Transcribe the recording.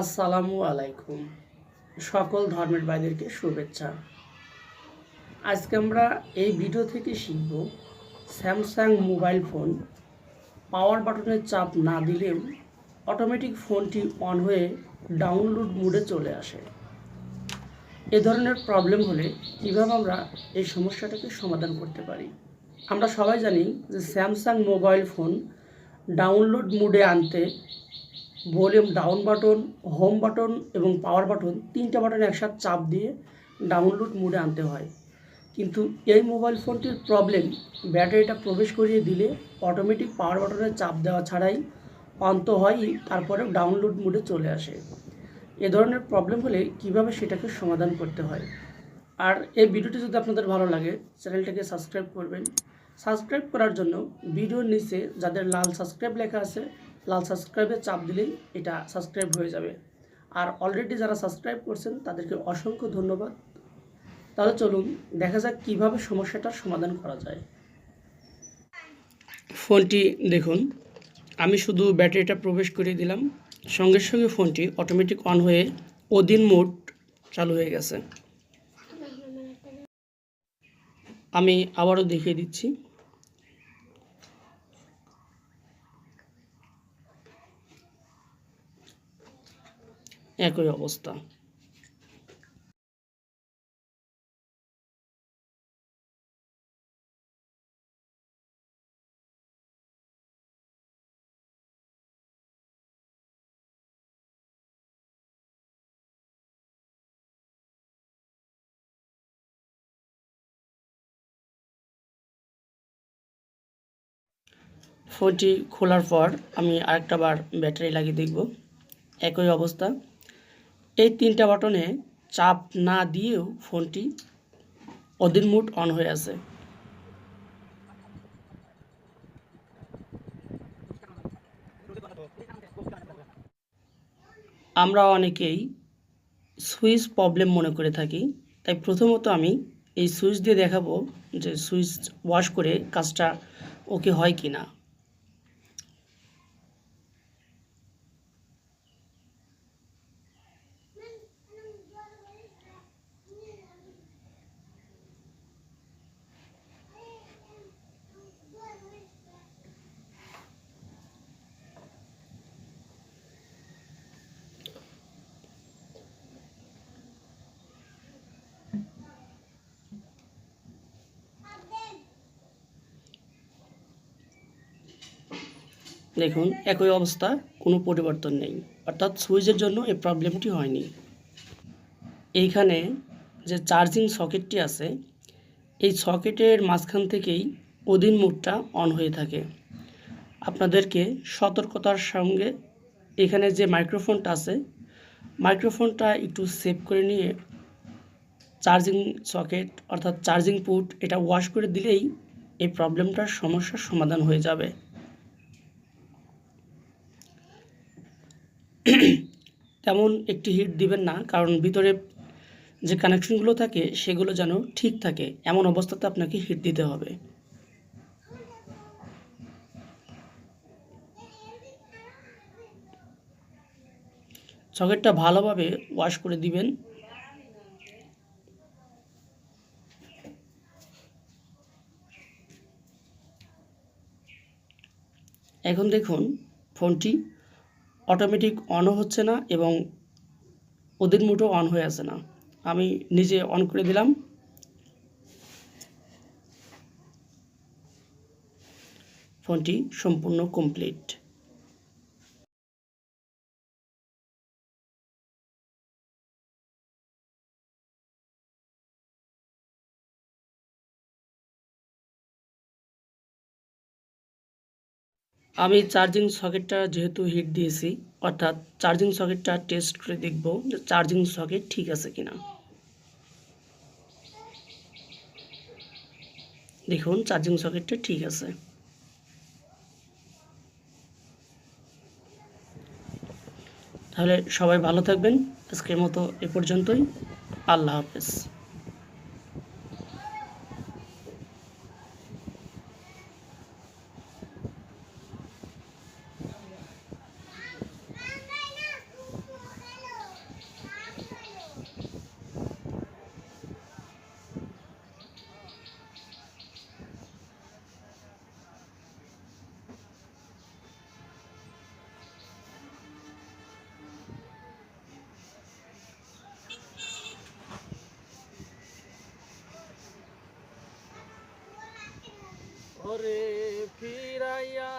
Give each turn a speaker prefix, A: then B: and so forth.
A: আসসালামু আলাইকুম। সকল ধর্মের বাইদেরকে শুভেচ্ছা। আজকে আমরা এই ভিডিও থেকে শিখব স্যামসাং মোবাইল ফোন পাওয়ার বাটনের চাপ না দিলেও অটোমেটিক ফোনটি অন হয়ে ডাউনলোড মোডে চলে আসে। এ ধরনের প্রবলেম হলে কীভাবে আমরা এই সমস্যাটাকে সমাধান করতে পারি? আমরা সবাই জানি যে স্যামসাং মোবাইল ফোন ডাউনলোড মোডে আনতে volume down button, home button এবং পাওয়ার বাটন তিনটা বাটন একসাথে চাপ দিয়ে ডাউনলোড মোডে আনতে হয়। কিন্তু এই মোবাইল ফোনটির প্রবলেম, ব্যাটারিটা প্রবেশ করিয়ে দিলে অটোমেটিক পাওয়ার বাটনে চাপ দেওয়া ছাড়াই অন্ত তো হয়ই তারপরে ডাউনলোড মোডে চলে আসে। এ ধরনের প্রবলেম হলে কীভাবে সেটাকে সমাধান করতে হয়? আর এই ভিডিওটি যদি আপনাদের ভালো লাগে, চ্যানেলটাকে সাবস্ক্রাইব করবেন। সাবস্ক্রাইব করার জন্য ভিডিওর নিচে যাদের লাল সাবস্ক্রাইব লেখা আছে লাল সাবস্ক্রাইবে চাপ দিলেই এটা সাবস্ক্রাইব হয়ে যাবে। আর অলরেডি যারা সাবস্ক্রাইব করছেন, তাদেরকে অসংখ্য ধন্যবাদ। তাহলে চলুন, দেখা যাক কীভাবে সমস্যাটার সমাধান করা যায়। ফোনটি দেখুন, আমি শুধু ব্যাটারিটা প্রবেশ করে দিলাম। সঙ্গে সঙ্গে ফোনটি অটোমেটিক অন হয়ে ওদিন মোড চালু হয়ে গেছে। আমি আবারও দেখিয়ে দিচ্ছি। একই অবস্থা। ফোনটি খোলার পর আমি আরেকটা বার ব্যাটারি লাগিয়ে দেখব। একই অবস্থা। এই তিনটা বাটনে চাপ না দিয়েও ফোনটি অধীর মুড অন হয়ে আছে। আমরা অনেকেই সুইচ প্রবলেম মনে করে থাকি, তাই প্রথমত আমি এই সুইচ দিয়ে দেখাবো যে সুইচ ওয়াশ করে কাজটা ওকে হয় কি না দেখুন, একই অবস্থা, কোনো পরিবর্তন নেই। অর্থাৎ সুইচের জন্য এই প্রবলেমটি হয়নি। এইখানে যে চার্জিং সকেটটি আছে, এই সকেটের মাঝখান থেকেই অধীন মুডটা অন হয়ে থাকে। আপনাদেরকে সতর্কতার সঙ্গে এখানে যে মাইক্রোফোনটা আছে, মাইক্রোফোনটা একটু সেভ করে নিয়ে চার্জিং সকেট, অর্থাৎ চার্জিং পুট, এটা ওয়াশ করে দিলেই এই প্রবলেমটার সমস্যার সমাধান হয়ে যাবে। তেমন একটি হিট দিবেন না, কারণ ভিতরে যে কানেকশনগুলো থাকে, সেগুলো যেন ঠিক থাকে। এমন অবস্থাতে আপনাকে হিট দিতে হবে। সকেটটা ভালোভাবে ওয়াশ করে দিবেন। এখন দেখুন, ফোনটি অটোমেটিক অনও হচ্ছে না এবং ওদের মুঠো অন হয়ে আছে না। আমি নিজে অন করে দিলাম। ফোনটি সম্পূর্ণ কমপ্লিট আমি চার্জিং সকেটটা যেহেতু হিট দিয়েছি, অর্থাৎ চার্জিং সকেটটা টেস্ট করে দেখব যে চার্জিং সকেট ঠিক আছে কিনা। দেখুন চার্জিং সকেটটা ঠিক আছে। তাহলে সবাই ভালো থাকবেন। আজকের মতো এ পর্যন্তই। আল্লাহ হাফেজ। ஐயா